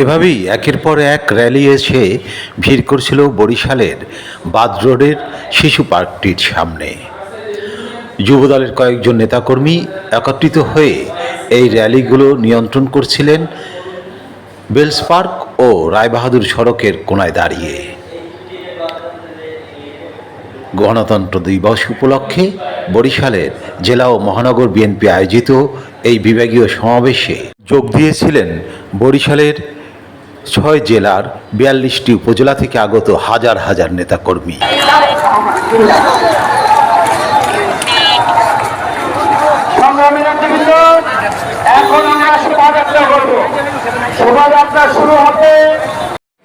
এভাবেই একের পর এক র্যালি এসে ভিড় করছিল বরিশালের বাদ রোডের শিশু পার্কটির সামনে। যুবদলের কয়েকজন নেতাকর্মী একত্রিত হয়ে এই র্যালিগুলো নিয়ন্ত্রণ করছিলেন বেলস পার্ক ও রায়বাহাদুর সড়কের কোনায় দাঁড়িয়ে। গণতন্ত্র দিবস উপলক্ষে বরিশালের জেলা ও মহানগর বিএনপি আয়োজিত এই বিভাগীয় সমাবেশে যোগ দিয়েছিলেন বরিশালের ছয় জেলার বিয়াল্লিশটি উপজেলা থেকে আগত হাজার হাজার নেতাকর্মী। সংগ্রামী এখন আমরা শোভাযাত্রা করব। শোভাযাত্রা শুরু হতে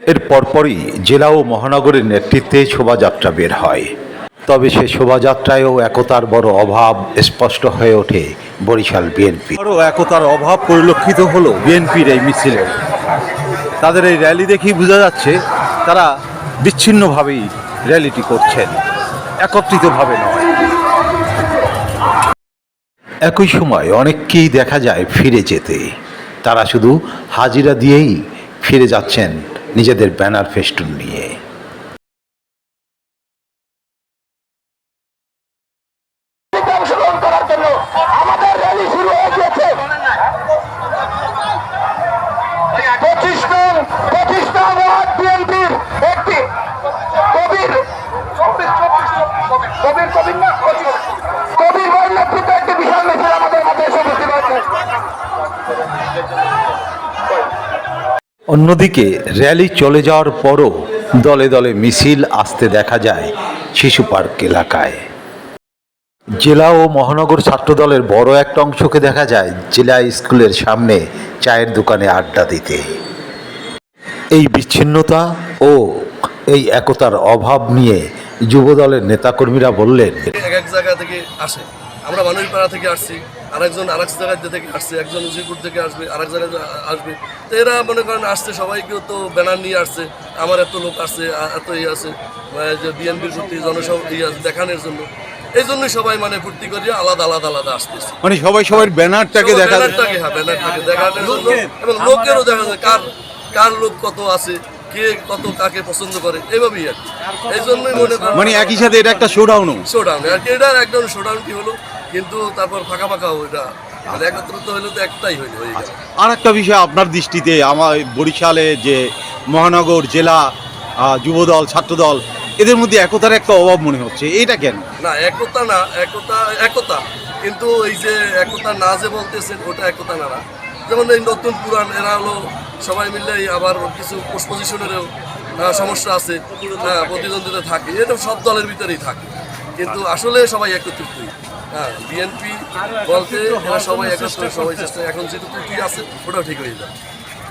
এর পরপরই জেলা ও মহানগরের নেতৃত্বে শোভাযাত্রা বের হয়। তবে সে শোভাযাত্রায়ও একতার বড় অভাব স্পষ্ট হয়ে ওঠে বরিশাল বিএনপি। আরও একতার অভাব পরিলক্ষিত হলো বিএনপির এই মিছিলে। তাদের এই র্যালি দেখেই বোঝা যাচ্ছে তারা বিচ্ছিন্নভাবেই র্যালিটি করছেন। একত্রিতভাবে নয়। একই সময় অনেককেই দেখা যায় ফিরে যেতে। তারা শুধু হাজিরা দিয়েই ফিরে যাচ্ছেন নিজেদের ব্যানার ফেস্টুন নিয়ে অংশগ্রহণ করার জন্য আমাদের র্যালি শুরু হয়ে গিয়েছে পঁচিশ নং পঁচিশ নং ওয়ার্ড বিএনপির একটি কবির কবির কবির না কবির ভাইয়ের নেতৃত্বে একটি বিশাল মিছিল আমাদের মাঝে এসে উপস্থিত হয়েছে অন্যদিকে র্যালি চলে যাওয়ার পরও দলে দলে মিছিল আসতে দেখা যায় শিশু পার্ক এলাকায়। জেলা ও মহানগর ছাত্রদলের বড় একটা অংশকে দেখা যায় জেলা স্কুলের সামনে চায়ের দোকানে আড্ডা দিতে। এই বিচ্ছিন্নতা ও এই একতার অভাব নিয়ে যুব যুবদলের নেতাকর্মীরা বললেন এক এক জায়গা থেকে আসে। আমরা মানুষপাড়া থেকে আসছি। আরেকজন আরেক জায়গায় থেকে আসছে একজন উজিরপুর থেকে আসবে আরেক জায়গায় আসবে। তো এরা মনে করেন আসছে সবাইকেও তো ব্যানার নিয়ে আসছে আমার এত লোক আসছে এত ইয়ে আছে যে বিএনপির প্রতি জনসভ ইয়ে আছে দেখানোর জন্য। এই জন্যই সবাই মানে ফুর্তি করিয়ে আলাদা আলাদা আলাদা আসতেছে। মানে সবাই সবার ব্যানারটাকে সবাই দেখা ব্যানারটাকে হ্যাঁ ব্যানারটাকে দেখানোর জন্য এবং লোকেরও দেখা যায় কার কার লোক কত আছে কে কত কাকে পছন্দ করে এভাবেই আর কি। এই জন্যই মনে করেন মানে একই সাথে এটা একটা শোডাউনও শোডাউন আর কি এটার একদম শোডাউন কি হলো? কিন্তু তারপর ফাঁকা ফাঁকা ওইটা মানে একত্রিত হইলে তো একটাই হয়ে গেল আর একটা বিষয় আপনার দৃষ্টিতে আমার বরিশালে যে মহানগর জেলা যুবদল ছাত্রদল এদের মধ্যে একতার একটা অভাব মনে হচ্ছে এটা কেন? না একতা না একতা একতা। কিন্তু এই যে একতা না যে বলতেছেন ওটা একতা না না। যেমন এই নতুন পুরাণ এরা হলো সবাই মিলে আবার কিছু পোস্ট পজিশনেরও সমস্যা আছে প্রতিদ্বন্দ্বিতা থাকে এটা সব দলের ভিতরেই থাকে। কিন্তু আসলে সবাই একত্রিত। হ্যাঁ বিএনপি বলতে এরা সবাই একত্রিত সবাই চেষ্টা, এখন আছে ওটাও ঠিক হয়ে যাবে।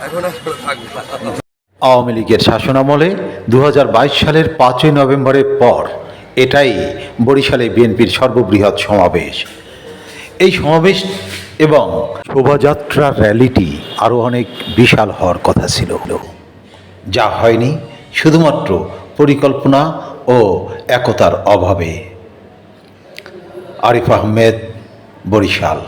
এখন থাকবে আওয়ামী লীগের শাসনামলে দু হাজার বাইশ সালের পাঁচই নভেম্বরের পর এটাই বরিশালে বিএনপির সর্ববৃহৎ সমাবেশ। এই সমাবেশ এবং শোভাযাত্রার র্যালিটি আরও অনেক বিশাল হওয়ার কথা ছিল। যা হয়নি শুধুমাত্র পরিকল্পনা ও একতার অভাবে। আরিফ আহমেদ বরিশাল।